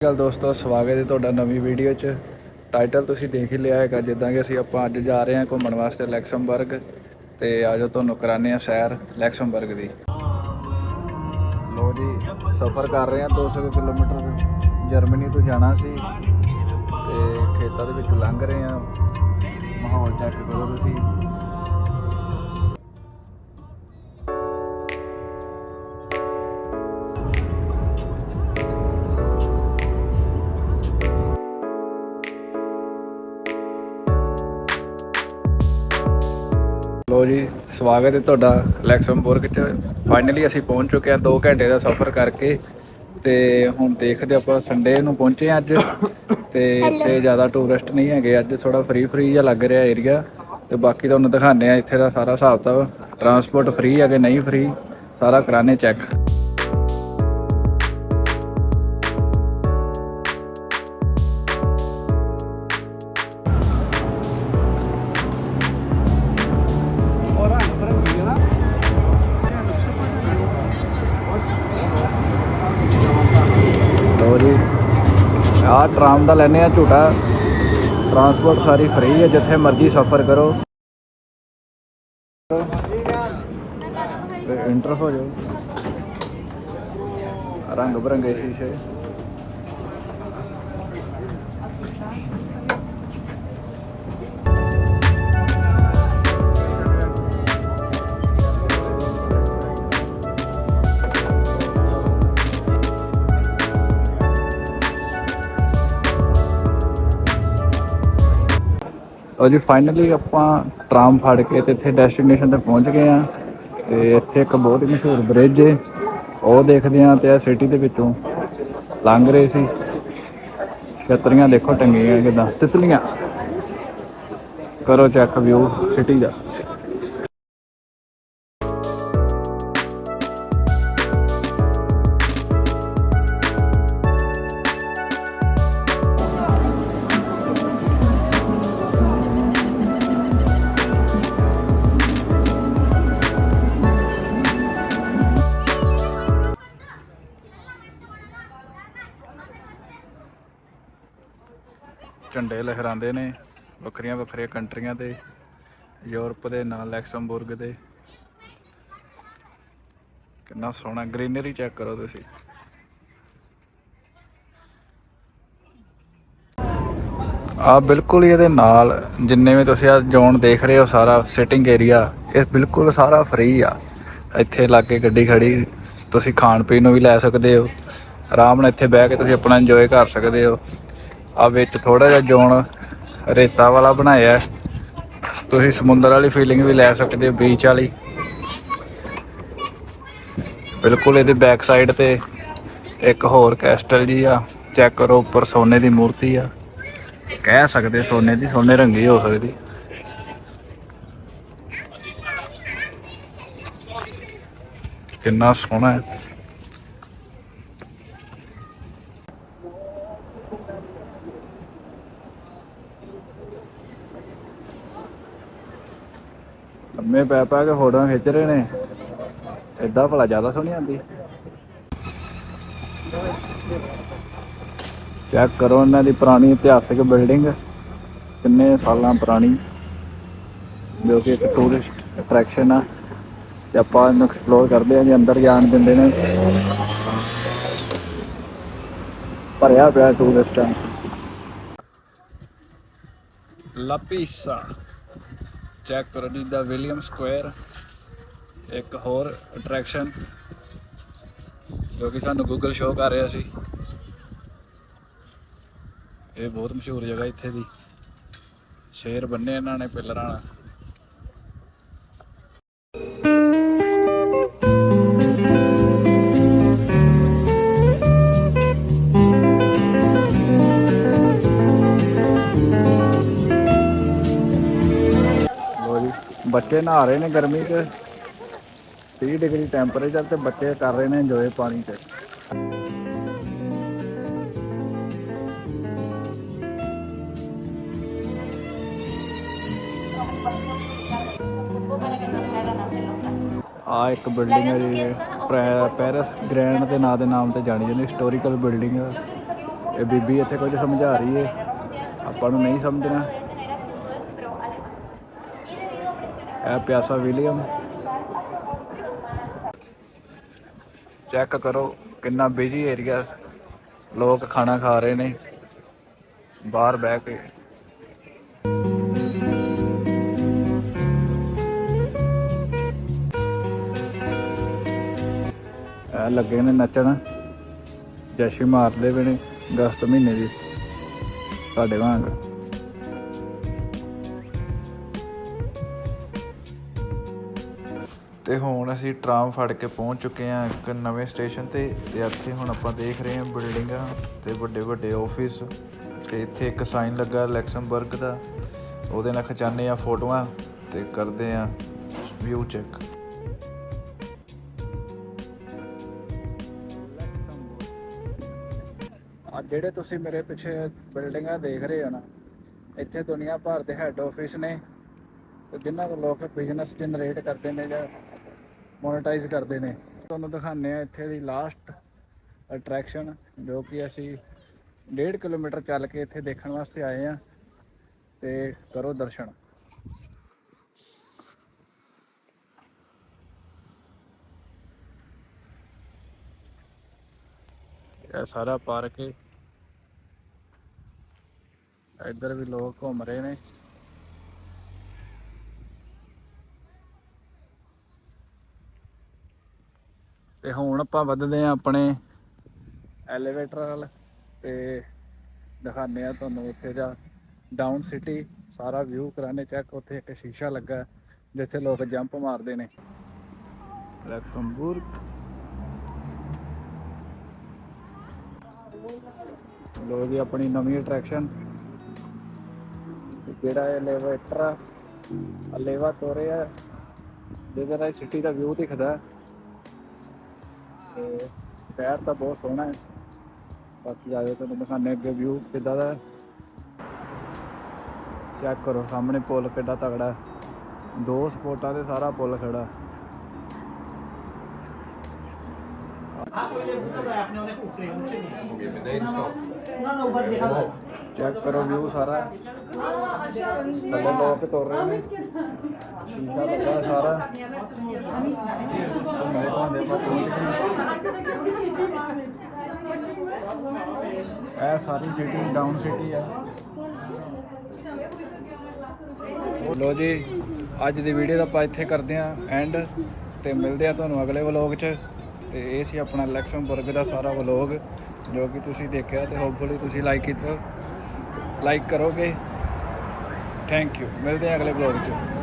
ਗੱਲ ਦੋਸਤੋ, ਸਵਾਗਤ ਹੈ ਤੁਹਾਡਾ ਨਵੀਂ ਵੀਡੀਓ 'ਚ। ਟਾਈਟਲ ਤੁਸੀਂ ਦੇਖ ਹੀ ਲਿਆ ਹੈਗਾ, ਜਿੱਦਾਂ ਕਿ ਅਸੀਂ ਆਪਾਂ ਅੱਜ ਜਾ ਰਹੇ ਹਾਂ ਘੁੰਮਣ ਵਾਸਤੇ ਲੈਕਸਮਬਰਗ ਤੇ ਆਜੋ ਤੁਹਾਨੂੰ ਕਰਾਉਂਦੇ ਹਾਂ ਸੈਰ ਲੈਕਸਮਬਰਗ ਦੀ। ਲੋ ਜੀ, ਸਫ਼ਰ ਕਰ ਰਹੇ ਹਾਂ 200 ਕਿਲੋਮੀਟਰ ਜਰਮਨੀ ਤੋਂ ਜਾਣਾ ਸੀ ਤੇ ਖੇਤਾਂ ਦੇ ਵਿੱਚ ਲੰਘ ਰਹੇ ਹਾਂ। ਮਾਹੌਲ ਚੈੱਕ ਕਰੋ ਤੁਸੀਂ। ਜੀ ਸਵਾਗਤ ਹੈ ਤੁਹਾਡਾ ਲੈਕਸਮਬਰਗ ਚ ਫਾਈਨਲੀ ਅਸੀਂ ਪਹੁੰਚ ਚੁੱਕੇ ਹਾਂ 2 ਘੰਟੇ ਦਾ ਸਫ਼ਰ ਕਰਕੇ ਤੇ ਹੁਣ ਦੇਖਦੇ ਆਪਾਂ ਸੰਡੇ ਨੂੰ ਪਹੁੰਚੇ ਹਾਂ ਅੱਜ। ਤੇ ਇੱਥੇ ਜ਼ਿਆਦਾ ਟੂਰਿਸਟ ਨਹੀਂ ਹੈਗੇ ਅੱਜ ਥੋੜਾ ਫ੍ਰੀ ਫ੍ਰੀ ਜਿਹਾ ਲੱਗ ਰਿਹਾ ਏਰੀਆ ਤੇ ਬਾਕੀ ਤੁਹਾਨੂੰ ਦਿਖਾਉਂਦੇ ਆ ਇੱਥੇ ਦਾ ਸਾਰਾ ਹਿਸਾਬ ਤਾਂ ਟਰਾਂਸਪੋਰਟ ਫ੍ਰੀ ਹੈ ਕਿ ਨਹੀਂ ਫ੍ਰੀ ਸਾਰਾ ਕਰਾਣੇ ਚੈੱਕ ਆਹ ਟਰਾਮ ਦਾ ਲੈਨੇ ਆ ਝੂਟਾ। ਟਰਾਂਸਪੋਰਟ ਸਾਰੀ ਫ੍ਰੀ ਹੈ, ਜਿੱਥੇ ਮਰਜ਼ੀ ਸਫ਼ਰ ਕਰੋ। ਤੇ ਇੰਟਰ ਹੋ ਜਾਓ। ਰੰਗ ਬਰੰਗੇ ਸ਼ੀਸ਼ੇ। ਲਓ ਜੀ ਫਾਈਨਲੀ ਆਪਾਂ ਟਰਾਮ ਫੜ ਕੇ ਤੇ ਇੱਥੇ ਡੈਸਟੀਨੇਸ਼ਨ ਤੇ ਪਹੁੰਚ ਗਏ ਆ ਤੇ ਇੱਥੇ ਇੱਕ ਬਹੁਤ ਹੀ ਮਸ਼ਹੂਰ ਬ੍ਰਿਜ ਹੈ ਉਹ ਦੇਖਦੇ ਆ ਤੇ ਆ ਸਿਟੀ ਦੇ ਵਿੱਚੋਂ ਲੰਘ ਰਹੇ ਸੀ। ਛਤਰੀਆਂ ਦੇਖੋ ਟੰਗੀਆਂ ਕਿਦਾਂ, ਤਿਤਲੀਆਂ। ਕਰੋ ਚੈੱਕ ਵਿਊ ਸਿਟੀ ਦਾ। ਝੰਡੇ ਲਹਿਰਾਉਂਦੇ ਨੇ ਵੱਖਰੀਆਂ ਵੱਖਰੀਆਂ ਕੰਟਰੀਆਂ ਦੇ ਯੂਰਪ ਦੇ ਨਾਲ ਲੈਕਸਮਬੁਰਗ ਦੇ। ਕਿੰਨਾ ਸੋਹਣਾ ਗ੍ਰੀਨਰੀ ਚੈੱਕ ਕਰੋ ਤੁਸੀਂ। ਆ ਬਿਲਕੁਲ ਹੀ ਇਹਦੇ ਨਾਲ, ਜਿੰਨੇ ਵੀ ਤੁਸੀਂ ਆ ਜ਼ੋਨ ਦੇਖ ਰਹੇ ਹੋ ਸਾਰਾ ਸਿਟਿੰਗ ਏਰੀਆ ਇਹ ਬਿਲਕੁਲ ਸਾਰਾ ਫ੍ਰੀ ਆ। ਇੱਥੇ ਲਾਗੇ ਗੱਡੀ ਖੜੀ, ਤੁਸੀਂ ਖਾਣ ਪੀਣ ਨੂੰ ਵੀ ਲੈ ਸਕਦੇ ਹੋ। ਆਰਾਮ ਨਾਲ ਇੱਥੇ ਬਹਿ ਕੇ ਤੁਸੀਂ ਆਪਣਾ ਇੰਜੋਏ ਕਰ ਸਕਦੇ ਹੋ। ਆ ਵਿੱਚ ਥੋੜਾ ਜਿਹਾ ਜ਼ੋਨ ਰੇਤਾ ਵਾਲਾ ਬਣਾਇਆ ਤੁਸੀਂ ਸਮੁੰਦਰ ਵਾਲੀ ਫੀਲਿੰਗ ਵੀ ਲੈ ਸਕਦੇ ਹੋ ਬੀਚ ਵਾਲੀ। ਬਿਲਕੁਲ ਇਹਦੇ ਬੈਕ ਸਾਈਡ ਤੇ ਇੱਕ ਹੋਰ ਕੈਸਟਲ ਜੀ ਆ। ਚੈੱਕ ਕਰੋ ਉੱਪਰ ਸੋਨੇ ਦੀ ਮੂਰਤੀ ਆ। ਕਹਿ ਸਕਦੇ ਸੋਨੇ ਦੀ, ਸੋਨੇ ਰੰਗੀ ਹੋ ਸਕਦੀ। ਕਿੰਨਾ ਸੋਹਣਾ ਹੈ। ਲੰਮੇ ਪੈ ਪੈ ਕੇ ਫੋਟੋਆਂ ਖਿੱਚ ਰਹੇ ਨੇ। ਏਦਾਂ ਭਲਾ ਜ਼ਿਆਦਾ ਸੋਹਣੀ ਆਂਦੀ ਚੈੱਕ ਕਰੋ ਇਹਨਾਂ ਦੀ ਪੁਰਾਣੀ ਇਤਿਹਾਸਿਕ ਬਿਲਡਿੰਗ ਕਿੰਨੇ ਸਾਲਾਂ ਪੁਰਾਣੀ। ਜੋ ਕਿ ਇੱਕ ਟੂਰਿਸਟ ਅਟਰੈਕਸ਼ਨ ਆ। ਤੇ ਆਪਾਂ ਇਹਨੂੰ ਐਕਸਪਲੋਰ ਕਰਦੇ ਆ ਜੀ ਅੰਦਰ ਜਾਣ ਦਿੰਦੇ ਨੇ। ਭਰਿਆ ਪਿਆ ਟੂਰਿਸਟਾਂ ਲਾਪੀਸਾ ਚੈੱਕ ਕਰੋ ਜੀ, ਦਾ ਵਿਲੀਅਮ ਸਕੁਅਰ ਇੱਕ ਹੋਰ ਅਟਰੈਕਸ਼ਨ ਜੋ ਕਿ ਸਾਨੂੰ ਗੂਗਲ ਸ਼ੋਅ ਕਰ ਰਿਹਾ ਸੀ। ਇਹ ਬਹੁਤ ਮਸ਼ਹੂਰ ਜਗ੍ਹਾ ਇੱਥੇ ਦੀ। ਸ਼ੇਰ ਬੰਨੇ ਇਹਨਾਂ ਨੇ ਪਿੱਲਰਾਂ ਨਾਲ ਬੱਚੇ ਨਹਾ ਰਹੇ ਨੇ ਗਰਮੀ 'ਚ। 30 ਡਿਗਰੀ ਟੈਂਪਰੇਚਰ ਤੇ ਬੱਚੇ ਕਰ ਰਹੇ ਨੇ ਇੰਜੋਏ ਪਾਣੀ 'ਚ। ਆ ਇੱਕ ਬਿਲਡਿੰਗ ਹੈ ਜੀ ਪੈਰਿਸ ਗ੍ਰੈਂਡ ਦੇ ਨਾਂ ਦੇ ਨਾਮ ਤੇ ਜਾਣੀ ਜਾਂਦੀ ਹਿਸਟੋਰੀਕਲ ਬਿਲਡਿੰਗ ਹੈ ਇਹ ਬੀਬੀ ਇੱਥੇ ਕੁਝ ਸਮਝਾ ਰਹੀ ਹੈ ਆਪਾਂ ਨੂੰ ਨਹੀਂ ਸਮਝਣਾ। ਇਹ ਪਿਆਸਾ ਵਿਲੀਅਮ ਚੈੱਕ ਕਰੋ ਕਿੰਨਾ ਬਿਜ਼ੀ ਏਰੀਆ ਲੋਕ ਖਾਣਾ ਖਾ ਰਹੇ ਨੇ। ਬਾਹਰ ਬਹਿ ਕੇ। ਇਹ ਲੱਗੇ ਨੇ ਨੱਚਣ। ਜੈਸ਼ੀ ਮਾਰਦੇ ਪਏ ਨੇ ਅਗਸਤ ਮਹੀਨੇ ਦੀ। ਸਾਡੇ ਵਾਂਗ। ਤੇ ਹੁਣ ਅਸੀਂ ਟਰਾਮ ਫੜ ਕੇ ਪਹੁੰਚ ਚੁੱਕੇ ਹਾਂ ਇੱਕ ਨਵੇਂ ਸਟੇਸ਼ਨ ਤੇ ਤੇ ਇੱਥੇ ਹੁਣ ਆਪਾਂ ਦੇਖ ਰਹੇ ਹਾਂ ਬਿਲਡਿੰਗਾਂ ਤੇ ਵੱਡੇ ਵੱਡੇ ਆਫਿਸ ਤੇ ਇੱਥੇ ਇੱਕ ਸਾਈਨ ਲੱਗਾ ਲੈਕਸਮਬਰਗ ਦਾ। ਉਹਦੇ ਨਾਲ ਖਿਚਾਉਂਦੇ ਆ ਫੋਟੋਆਂ ਤੇ ਕਰਦੇ ਆ ਵਿਊ ਚੈੱਕ। ਆ ਜਿਹੜੇ ਤੁਸੀਂ ਮੇਰੇ ਪਿੱਛੇ ਬਿਲਡਿੰਗਾਂ ਦੇਖ ਰਹੇ ਹੋ ਨਾ, ਇੱਥੇ ਦੁਨੀਆ ਭਰ ਦੇ ਹੈੱਡ ਆਫਿਸ ਨੇ ਤੇ ਜਿਨ੍ਹਾਂ ਤੋਂ ਲੋਕ ਬਿਜ਼ਨਸ ਜਨਰੇਟ ਕਰਦੇ ਨੇ ਜਾਂ ਮੋਨੇਟਾਈਜ਼ ਕਰਦੇ ਨੇ। ਤੁਹਾਨੂੰ ਦਿਖਾਉਂਦੇ ਆ ਇੱਥੇ ਦੀ ਲਾਸਟ ਅਟਰੈਕਸ਼ਨ ਜੋ ਕਿ ਅਸੀਂ 1.5 ਕਿਲੋਮੀਟਰ ਚੱਲ ਕੇ ਇੱਥੇ ਦੇਖਣ ਵਾਸਤੇ ਆਏ ਆ ਤੇ ਕਰੋ ਦਰਸ਼ਨ। ਇਹ ਸਾਰਾ ਪਾਰਕ ਹੈ ਇੱਧਰ ਵੀ ਲੋਕ ਘੁੰਮ ਰਹੇ ਨੇ। ਤੇ ਹੁਣ ਆਪਾਂ ਵੱਧਦੇ ਆ ਆਪਣੇ ਐਲੀਵੇਟਰ ਵੱਲ ਤੇ ਦਿਖਾਉਂਦੇ ਆ ਤੁਹਾਨੂੰ ਉੱਥੇ ਦਾ ਡਾਊਨ ਸਿਟੀ ਸਾਰਾ ਵਿਊ ਕਰਾਣੇ ਚੈੱਕ ਉੱਥੇ ਇੱਕ ਸ਼ੀਸ਼ਾ ਲੱਗਾ, ਜਿੱਥੇ ਲੋਕ ਜੰਪ ਮਾਰਦੇ ਨੇ। ਲਕਸਮਬਰਗ ਲੋ ਜੀ ਆਪਣੀ ਨਵੀਂ ਅਟਰੈਕਸ਼ਨ ਜਿਹੜਾ ਐਲੀਵੇਟਰ ਅਲੇਵਾ ਤੋਰੇ ਆ ਜਿਹਦੇ ਨਾਲ ਸਿਟੀ ਦਾ ਵਿਊ ਦਿਖਦਾ। ਤੇ ਸ਼ਹਿਰ ਤਾਂ ਬਹੁਤ ਸੋਹਣਾ ਹੈ। ਬਾਕੀ ਆਇਓ ਤੁਹਾਨੂੰ ਦਿਖਾਣੇ ਅੱਗੇ ਵਿਊ ਕਿੱਦਾਂ ਦਾ ਚੈੱਕ ਕਰੋ ਸਾਹਮਣੇ ਪੁਲ ਕਿੱਡਾ ਤਗੜਾ। ਦੋ ਸਪੋਰਟਾਂ ਤੇ ਸਾਰਾ ਪੁਲ ਖੜਾ। ਚੈੱਕ ਕਰੋ ਵਿਊ ਸਾਰਾ। ਥੱਲੇ ਲੋਕ ਤੁਰ ਰਹੇ ਨੇ। ਸ਼ੀਸ਼ਾ ਲੱਗਾ ਸਾਰਾ। ਮੇਰੇ ਭਾਂਦੇ ਪਾ ਇਹ ਸਾਰੀ ਸਿਟੀ ਡਾਊਨ ਸਿਟੀ ਆ। ਲੋ ਜੀ, ਅੱਜ ਦੀ ਵੀਡੀਓ ਦਾ ਆਪਾਂ ਇੱਥੇ ਕਰਦੇ ਆ ਐਂਡ ਤੇ ਮਿਲਦੇ ਆ ਤੁਹਾਨੂੰ ਅਗਲੇ ਵਲੌਗ 'ਚ। ਤੇ ਇਹ ਸੀ ਆਪਣਾ ਲੈਕਸਮਬਰਗ ਦਾ ਸਾਰਾ ਵਲੌਗ ਜੋ ਕਿ ਤੁਸੀਂ ਦੇਖਿਆ ਤੇ ਹੋਪਫੁਲੀ ਤੁਸੀਂ ਲਾਈਕ ਕੀਤਾ। ਲਾਈਕ ਕਰੋਗੇ। ਥੈਂਕ ਯੂ ਮਿਲਦੇ ਆ ਅਗਲੇ ਵਲੌਗ 'ਚ।